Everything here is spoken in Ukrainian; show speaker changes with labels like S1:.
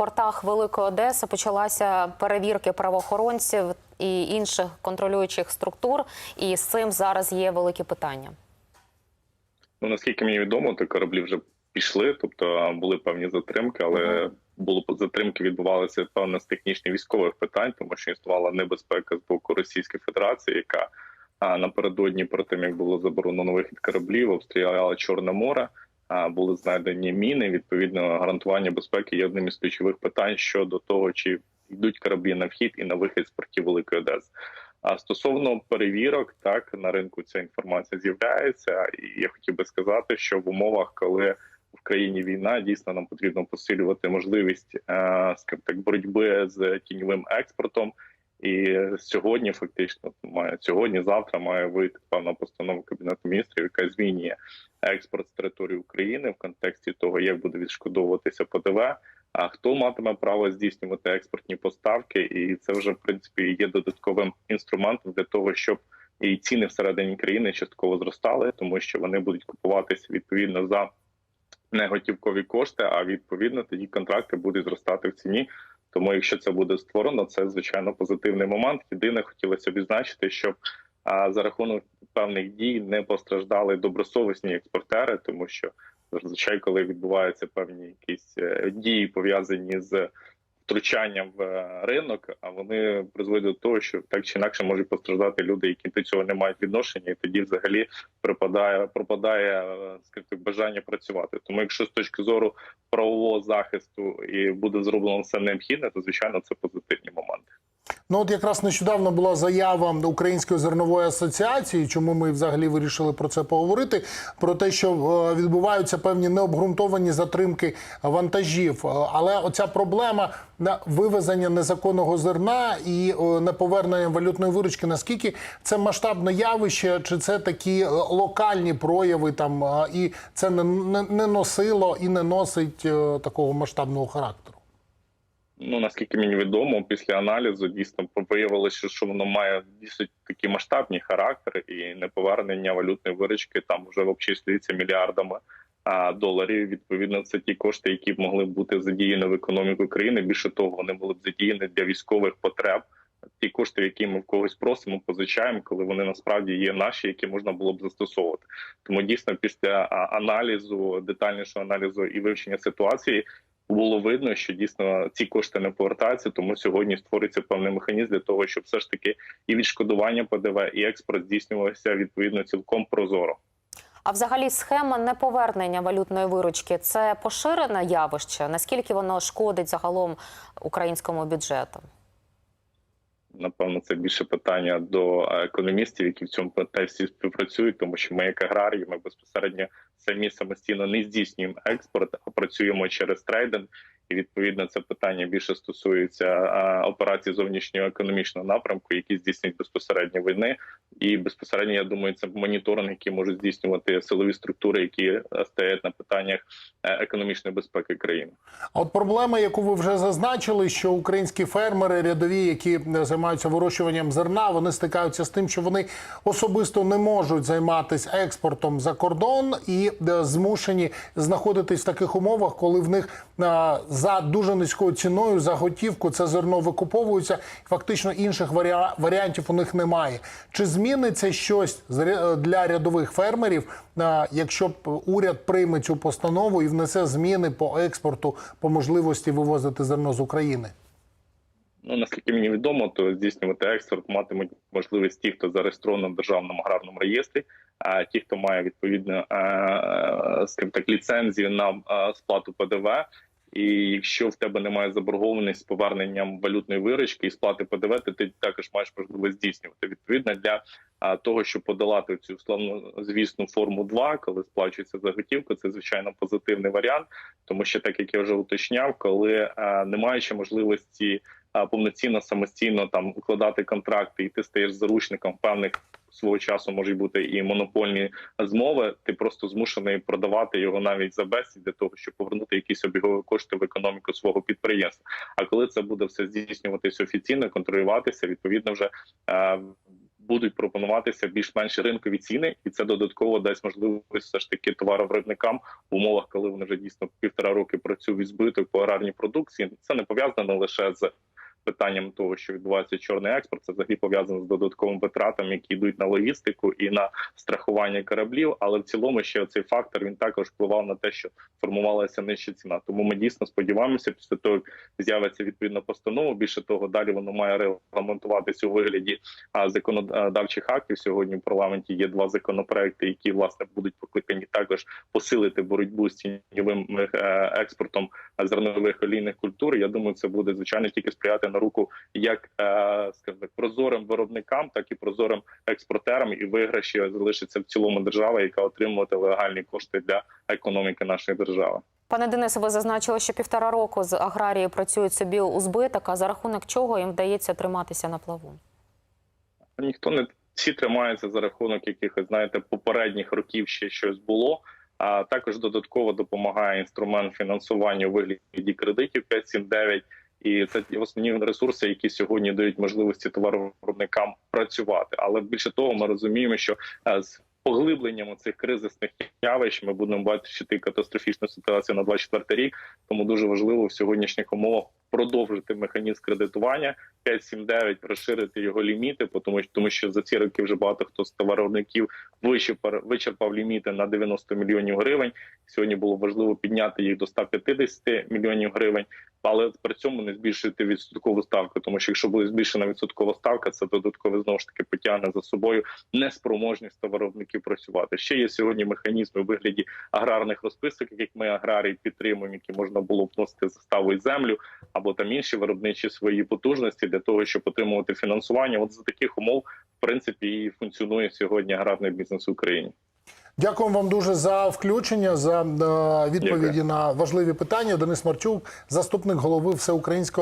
S1: портах Великої Одеси почалася перевірки правоохоронців і інших контролюючих структур. І з цим зараз є великі питання.
S2: Ну наскільки мені відомо, то кораблі вже пішли, тобто були певні затримки, але було затримки відбувалися певно з технічних військових питань, тому що існувала небезпека з боку Російської Федерації, яка напередодні, про тим як було заборонено вихід кораблів, обстріляла Чорне море. Були знайдені міни. Відповідно, гарантування безпеки є одним із ключових питань щодо того, чи йдуть кораблі на вхід і на вихід з портів Великої Одеси. А стосовно перевірок, так на ринку ця інформація з'являється, і я хотів би сказати, що в умовах, коли в країні війна, дійсно нам потрібно посилювати можливість е, скажімо так боротьби з тіньовим експортом. І сьогодні, фактично, має сьогодні, завтра має вийти певна постанова кабінету міністрів, яка змінює експорт з території України в контексті того, як буде відшкодовуватися ПДВ. А хто матиме право здійснювати експортні поставки, і це вже в принципі є додатковим інструментом для того, щоб і ціни всередині країни частково зростали, тому що вони будуть купуватися відповідно за не готівкові кошти, а відповідно тоді контракти будуть зростати в ціні. Тому, якщо це буде створено, це звичайно позитивний момент. Єдине, хотілося б відзначити, щоб а, за рахунок певних дій не постраждали добросовісні експортери, тому що зазвичай, коли відбуваються певні якісь е, дії пов'язані з втручанням в е, ринок, а вони призводять до того, що так чи інакше можуть постраждати люди, які до цього не мають відношення, і тоді взагалі пропадає пропадає е, скажімо бажання працювати. Тому, якщо з точки зору правового захисту і буде зроблено все необхідне, то звичайно це позитивні моменти.
S3: Ну, от якраз нещодавно була заява Української зернової асоціації, чому ми взагалі вирішили про це поговорити. Про те, що е, відбуваються певні необґрунтовані затримки вантажів. Е, Але оця проблема вивезення незаконного зерна і е, неповернення валютної виручки, наскільки це масштабне явище, чи це такі локальні прояви там, і це не, не, не носило і не носить такого масштабного характеру?
S2: Ну наскільки мені відомо, після аналізу дійсно виявилося, що воно має дійсно такі масштабні характери, і неповернення валютної виручки там вже обчислюється мільярдами а, доларів. Відповідно, це ті кошти, які б могли бути задіяні в економіку країни. Більше того, вони були б задіяні для військових потреб. Ті кошти, які ми в когось просимо, позичаємо, коли вони насправді є наші, які можна було б застосовувати. Тому дійсно, після аналізу, детальнішого аналізу і вивчення ситуації, було видно, що дійсно ці кошти не повертаються. Тому сьогодні створюється певний механізм для того, щоб все ж таки і відшкодування ПДВ, і експорт здійснювався відповідно цілком прозоро.
S1: А взагалі схема неповернення валютної виручки це поширене явище. Наскільки воно шкодить загалом українському бюджету?
S2: Напевно, це більше питання до економістів, які в цьому контексті співпрацюють, тому що ми, як аграрії, ми безпосередньо самі самостійно не здійснюємо експорт, а працюємо через трейдинг. І відповідно це питання більше стосується операцій зовнішнього економічного напрямку, які здійснюють безпосередньо війни, і безпосередньо я думаю, це моніторинг, який можуть здійснювати силові структури, які е, стоять на питаннях е, економічної безпеки країни.
S3: От проблема, яку ви вже зазначили, що українські фермери, рядові, які е, займаються вирощуванням зерна, вони стикаються з тим, що вони особисто не можуть займатися експортом за кордон і змушені знаходитись в таких умовах, коли в них за дуже низькою ціною за готівку це зерно викуповується, фактично інших варіа- варіантів у них немає. Чи зміниться щось для рядових фермерів, е, якщо уряд прийме цю постанову і внесе зміни по експорту по можливості вивозити зерно з України?
S2: Ну наскільки мені відомо, то здійснювати експорт матимуть можливість ті, хто зареєстровано в державному аграрному реєстрі, а ті, хто має відповідно е, скажімо так, ліцензію на е, сплату ПДВ. І якщо в тебе немає заборгованості з поверненням валютної виручки і сплати ПДВ, то ти також маєш можливість здійснювати. Відповідно для того, щоб подолати цю славну звісну форму 2, коли сплачується за готівку, це звичайно позитивний варіант, тому що так як я вже уточняв, коли а, не маючи можливості повноцінно самостійно там укладати контракти, і ти стаєш заручником певних свого часу можуть бути і монопольні змови. Ти просто змушений продавати його навіть за безцінь для того, щоб повернути якісь обігові кошти в економіку свого підприємства. А коли це буде все здійснюватися офіційно, контролюватися, відповідно вже е, будуть пропонуватися більш-менш ринкові ціни, і це додатково дасть можливість все ж таки товаровиробникам в умовах, коли вони вже дійсно півтора роки працюють збиток по аграрній продукції. Це не пов'язано лише з питанням того, що відбувається чорний експорт, це взагалі пов'язано з додатковими витратами, які йдуть на логістику і на страхування кораблів. Але в цілому ще цей фактор він також впливав на те, що формувалася нижча ціна. Тому ми дійсно сподіваємося, після того як з'явиться відповідна постанова. Більше того, далі воно має регламентуватися у вигляді законодавчих актів. Сьогодні в парламенті є два законопроекти, які власне будуть покликані також посилити боротьбу з тіньовим е, експортом зернових олійних культур. Я думаю, це буде звичайно тільки сприяти на руку як е, скажімо так, прозорим виробникам, так і прозорим експортерам, і виграші залишиться в цілому держава, яка отримувати легальні кошти для економіки нашої держави.
S1: Пане Денисе, ви зазначили, що півтора року з аграрії працюють собі у збиток, а за рахунок чого їм вдається триматися на плаву?
S2: ніхто не всі тримаються за рахунок якихось знаєте попередніх років ще щось було. А також додатково допомагає інструмент фінансування у вигляді кредитів 579. І це основні ресурси, які сьогодні дають можливості товаровиробникам працювати. Але більше того, ми розуміємо, що е, з поглибленням цих кризисних явищ ми будемо бачити катастрофічну ситуацію на 24 рік. Тому дуже важливо в сьогоднішніх умовах продовжити механізм кредитування 579, розширити його ліміти, тому що тому що за ці роки вже багато хто з товаровиробників вичерпав, вичерпав ліміти на 90 мільйонів гривень. Сьогодні було важливо підняти їх до 150 мільйонів гривень, але при цьому не збільшити відсоткову ставку. Тому що якщо буде збільшена відсоткова ставка, це додатково знову ж таки потягне за собою неспроможність товаровиробників працювати. Ще є сьогодні механізми у вигляді аграрних розписок, яких ми аграрії підтримуємо, які можна було вносити заставу і землю або там інші виробничі свої потужності для того, щоб отримувати фінансування. От за таких умов, в принципі, і функціонує сьогодні аграрний бізнес в Україні.
S3: Дякуємо вам дуже за включення, за е, відповіді
S2: Дякую.
S3: на важливі питання. Денис Марчук, заступник голови всеукраїнського.